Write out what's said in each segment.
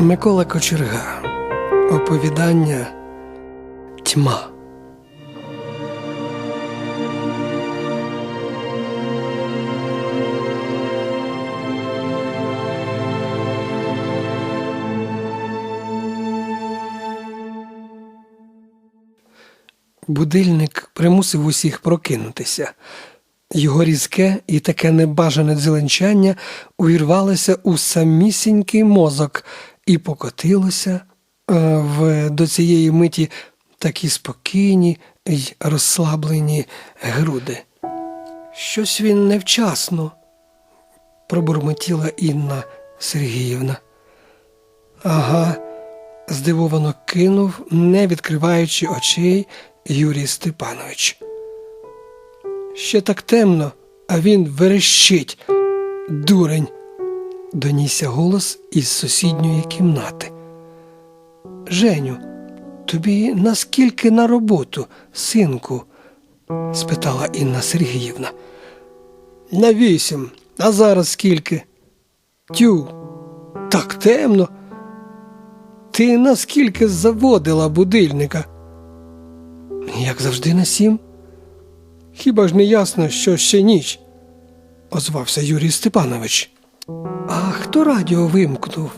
Микола Кочерга. Оповідання Тьма. Будильник примусив усіх прокинутися. Його різке і таке небажане дзеленчання увірвалося у самісінький мозок і покотилося е, в до цієї миті такі спокійні й розслаблені груди. Щось він невчасно, пробурмотіла Інна Сергіївна. Ага, здивовано кинув, не відкриваючи очей Юрій Степанович. Ще так темно, а він верещить. Дурень, донісся голос із сусідньої кімнати. Женю, тобі наскільки на роботу, синку? спитала Інна Сергіївна. На вісім, а зараз скільки? Тю, так темно. Ти наскільки заводила будильника? Як завжди на сім. Хіба ж не ясно, що ще ніч? озвався Юрій Степанович. А хто радіо вимкнув?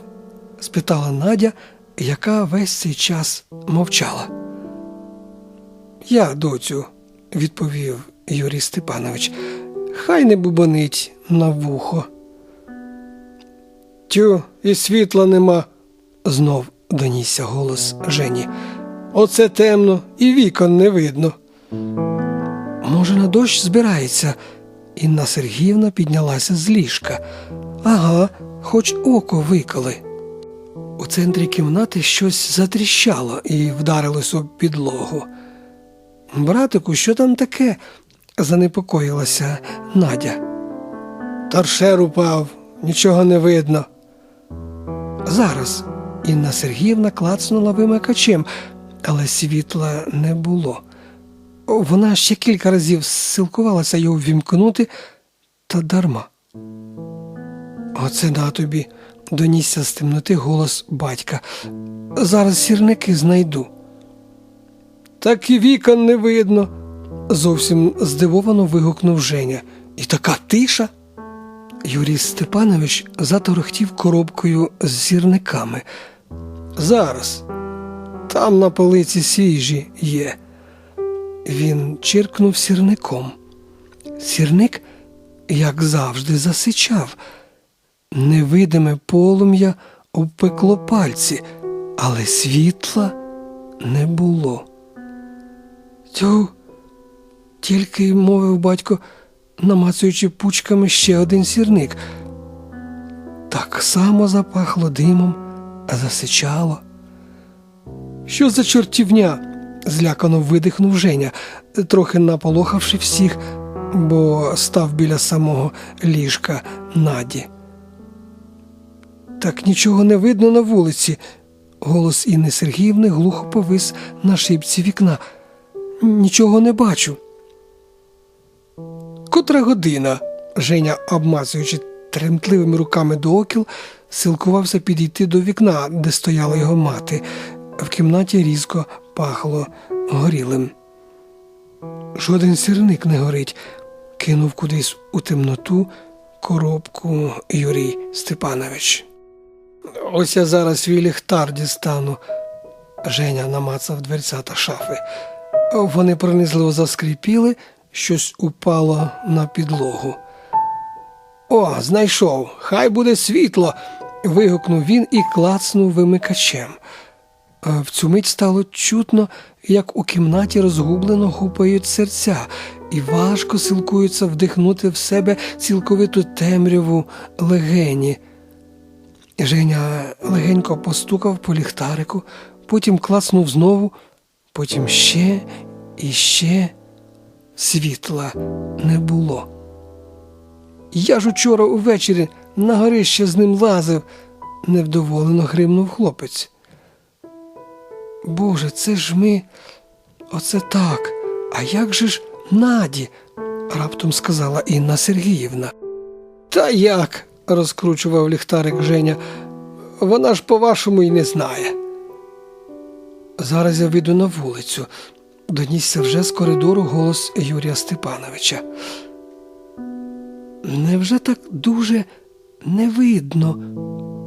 спитала Надя, яка весь цей час мовчала. Я, доцю, відповів Юрій Степанович, хай не бубонить на вухо. Тю, і світла нема, знов донісся голос Жені. Оце темно, і вікон не видно. Може, на дощ збирається. Інна Сергіївна піднялася з ліжка. Ага, хоч око виколи. У центрі кімнати щось затріщало і вдарилось об підлогу. Братику, що там таке? занепокоїлася Надя. Торшер упав, нічого не видно. Зараз Інна Сергіївна клацнула вимикачем, але світла не було. Вона ще кілька разів силкувалася його ввімкнути, та дарма. Оце на тобі, донісся з темноти голос батька. Зараз сірники знайду. Так і вікон не видно, зовсім здивовано вигукнув Женя. І така тиша. Юрій Степанович заторохтів коробкою з зірниками. Зараз, там на полиці свіжі є. Він чиркнув сірником. Сірник, як завжди, засичав. Невидиме полум'я обпекло пальці, але світла не було. Тю, тільки мовив батько, намацуючи пучками ще один сірник. Так само запахло димом, а засичало. Що за чортівня? злякано видихнув Женя, трохи наполохавши всіх, бо став біля самого ліжка Наді. Так нічого не видно на вулиці. Голос Інни Сергіївни глухо повис на шибці вікна. Нічого не бачу. Котра година, Женя, обмазуючи тремтливими руками до окіл, силкувався підійти до вікна, де стояла його мати. В кімнаті різко пахло горілим. Жоден сірник не горить, кинув кудись у темноту коробку Юрій Степанович. Ось я зараз свій ліхтар дістану. Женя намацав дверця та шафи. Вони пронизливо заскріпіли, щось упало на підлогу. О, знайшов, хай буде світло. вигукнув він і клацнув вимикачем. В цю мить стало чутно, як у кімнаті розгублено гупають серця, і важко силкуються вдихнути в себе цілковиту темряву легені. Женя легенько постукав по ліхтарику, потім класнув знову, потім ще і ще світла не було. Я ж учора увечері на горище з ним лазив, невдоволено гримнув хлопець. Боже, це ж ми. Оце так. А як же ж Наді? раптом сказала Інна Сергіївна. Та як? Розкручував ліхтарик Женя. вона ж по-вашому й не знає. Зараз я вийду на вулицю. Донісся вже з коридору голос Юрія Степановича. Невже так дуже не видно?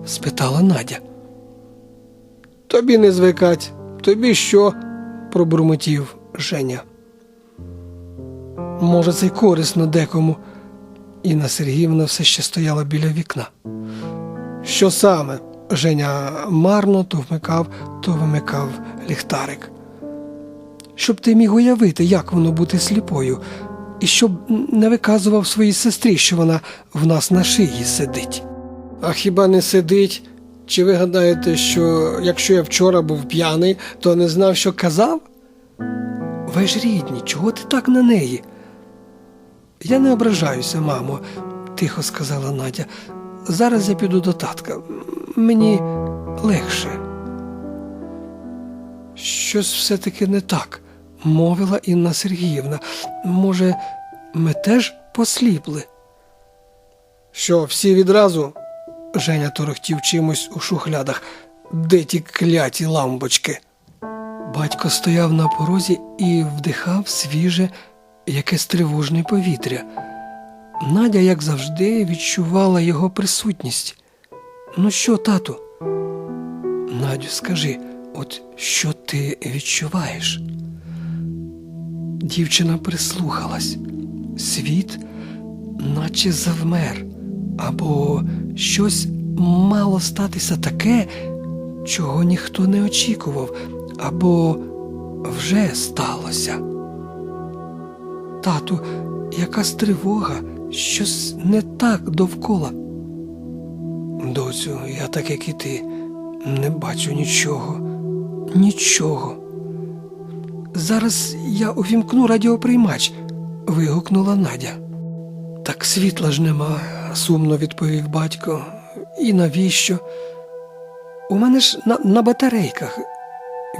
спитала Надя. Тобі не звикать, тобі що? пробурмотів Женя. Може, це й корисно декому. Інна Сергіївна все ще стояла біля вікна. Що саме? Женя марно то вмикав, то вимикав ліхтарик. Щоб ти міг уявити, як воно бути сліпою, і щоб не виказував своїй сестрі, що вона в нас на шиї сидить. А хіба не сидить? Чи ви гадаєте, що якщо я вчора був п'яний, то не знав, що казав? Ви ж рідні, чого ти так на неї? Я не ображаюся, мамо, тихо сказала Надя. Зараз я піду до татка. Мені легше. Щось все-таки не так, мовила Інна Сергіївна. Може, ми теж посліпли? Що, всі відразу? Женя торохтів чимось у шухлядах. Де ті кляті лампочки? Батько стояв на порозі і вдихав свіже, якесь тривожне повітря. Надя, як завжди, відчувала його присутність. Ну що, тату? Надю, скажи, от що ти відчуваєш? Дівчина прислухалась. Світ наче завмер, або щось мало статися таке, чого ніхто не очікував, або вже сталося. Тату, якась тривога, щось не так довкола. Доцю, я так як і ти, не бачу нічого, нічого. Зараз я увімкну радіоприймач, вигукнула Надя. Так світла ж нема, сумно відповів батько. І навіщо? У мене ж на, на батарейках,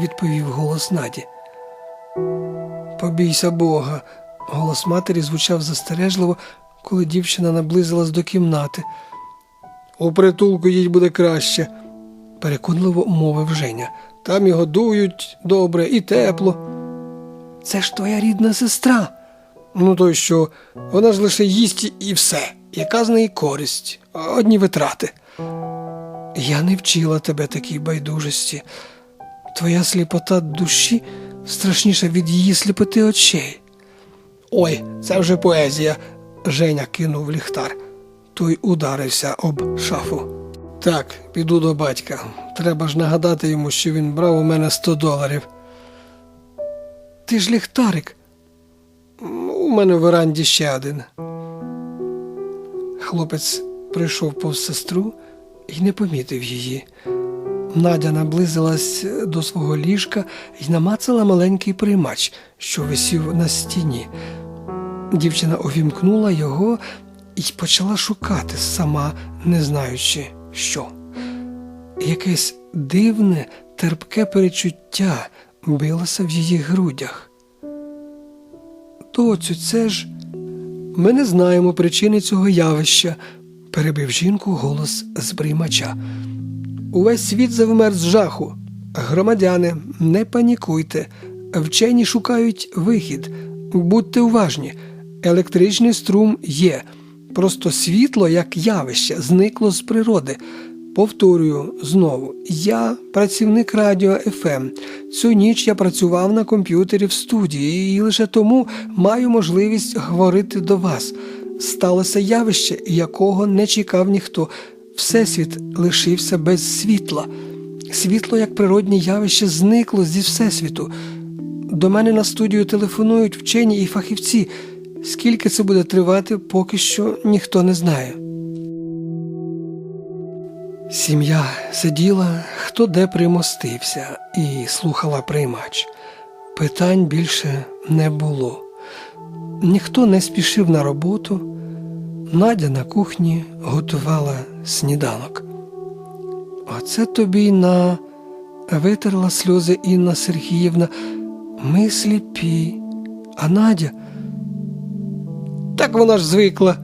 відповів голос Наді. Побійся Бога. Голос матері звучав застережливо, коли дівчина наблизилась до кімнати. У притулку їй буде краще, переконливо мовив Женя. Там і годують добре, і тепло. Це ж твоя рідна сестра. Ну, то й що, вона ж лише їсть і все. Яка з неї користь, одні витрати. Я не вчила тебе такій байдужості. Твоя сліпота душі страшніша від її сліпоти очей. Ой, це вже поезія. Женя кинув ліхтар. Той ударився об шафу. Так, піду до батька. Треба ж нагадати йому, що він брав у мене 100 доларів. Ти ж ліхтарик. У мене в веранді ще один. Хлопець прийшов повз сестру і не помітив її. Надя наблизилась до свого ліжка і намацала маленький приймач, що висів на стіні. Дівчина увімкнула його і почала шукати, сама не знаючи, що. Якесь дивне, терпке перечуття билося в її грудях. Доцю, це ж ми не знаємо причини цього явища, перебив жінку голос з приймача. Увесь світ завмер з жаху. Громадяни, не панікуйте. Вчені шукають вихід. Будьте уважні. Електричний струм є. Просто світло, як явище, зникло з природи. Повторюю знову, я працівник радіо ФМ. Цю ніч я працював на комп'ютері в студії і лише тому маю можливість говорити до вас. Сталося явище, якого не чекав ніхто. Всесвіт лишився без світла. Світло, як природнє явище, зникло зі всесвіту. До мене на студію телефонують вчені і фахівці. Скільки це буде тривати, поки що ніхто не знає. Сім'я сиділа, хто де примостився, і слухала приймач. Питань більше не було. Ніхто не спішив на роботу. Надя на кухні готувала сніданок. Оце тобі й на витерла сльози Інна Сергіївна. Ми сліпі, а Надя. Так вона ж звикла,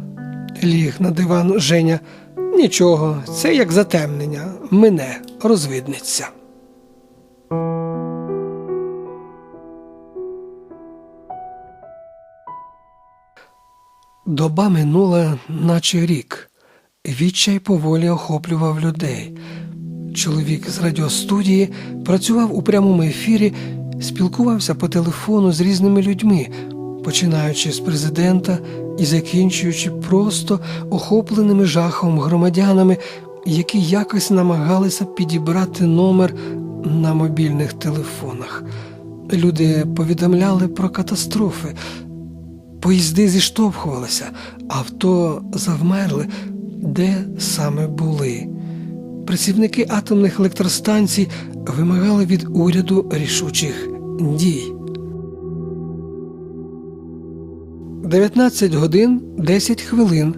ліг на диван Женя. Нічого, це як затемнення, мине, розвиднеться. Доба минула, наче рік. Відчай поволі охоплював людей. Чоловік з радіостудії працював у прямому ефірі, спілкувався по телефону з різними людьми, починаючи з президента і закінчуючи просто охопленими жахом громадянами, які якось намагалися підібрати номер на мобільних телефонах. Люди повідомляли про катастрофи, Поїзди зіштовхувалися, авто завмерли, де саме були. Працівники атомних електростанцій вимагали від уряду рішучих дій. 19 годин 10 хвилин.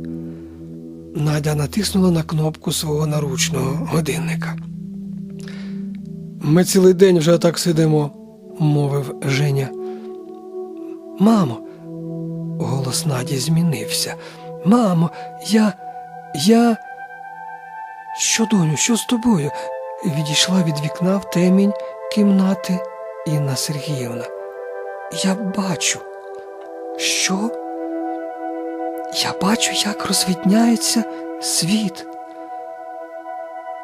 Надя натиснула на кнопку свого наручного годинника. Ми цілий день вже так сидимо, мовив Женя. Мамо, Голос Наді змінився. Мамо, я. я. Що, доню, що з тобою? Відійшла від вікна в темінь кімнати Інна Сергіївна. Я бачу. Що? Я бачу, як розвідняється світ.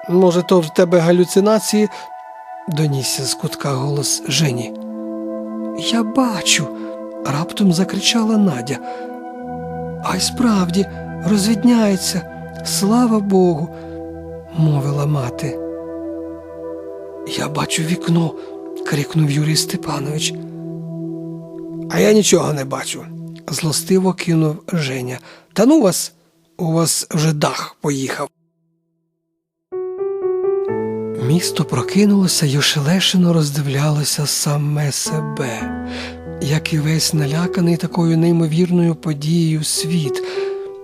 Може, то в тебе галюцинації? донісся з кутка голос Жені. Я бачу раптом закричала Надя. А й справді розвідняється, слава Богу, мовила мати. Я бачу вікно, крикнув Юрій Степанович. А я нічого не бачу, злостиво кинув Женя. Та ну вас, у вас вже дах поїхав. Місто прокинулося й ошелешено роздивлялося саме себе як і весь наляканий такою неймовірною подією світ,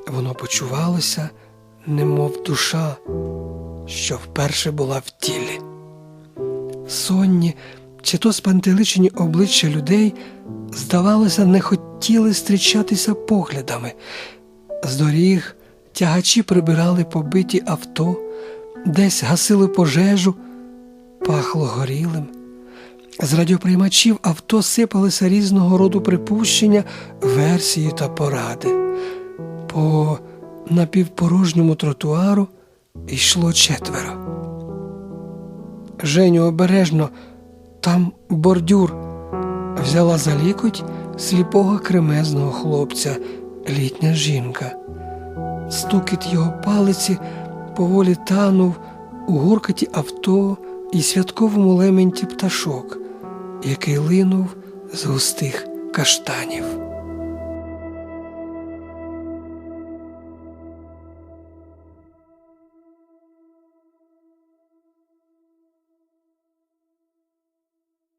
воно почувалося, немов душа, що вперше була в тілі. Сонні, чи то спантеличені обличчя людей, здавалося, не хотіли зустрічатися поглядами. З доріг тягачі прибирали побиті авто, десь гасили пожежу, пахло горілим. З радіоприймачів авто сипалися різного роду припущення, версії та поради. По напівпорожньому тротуару йшло четверо. Женю обережно, там бордюр, взяла за лікоть сліпого кремезного хлопця, літня жінка. Стукіт його палиці поволі танув у гуркаті авто і святковому лементі пташок який линув з густих каштанів.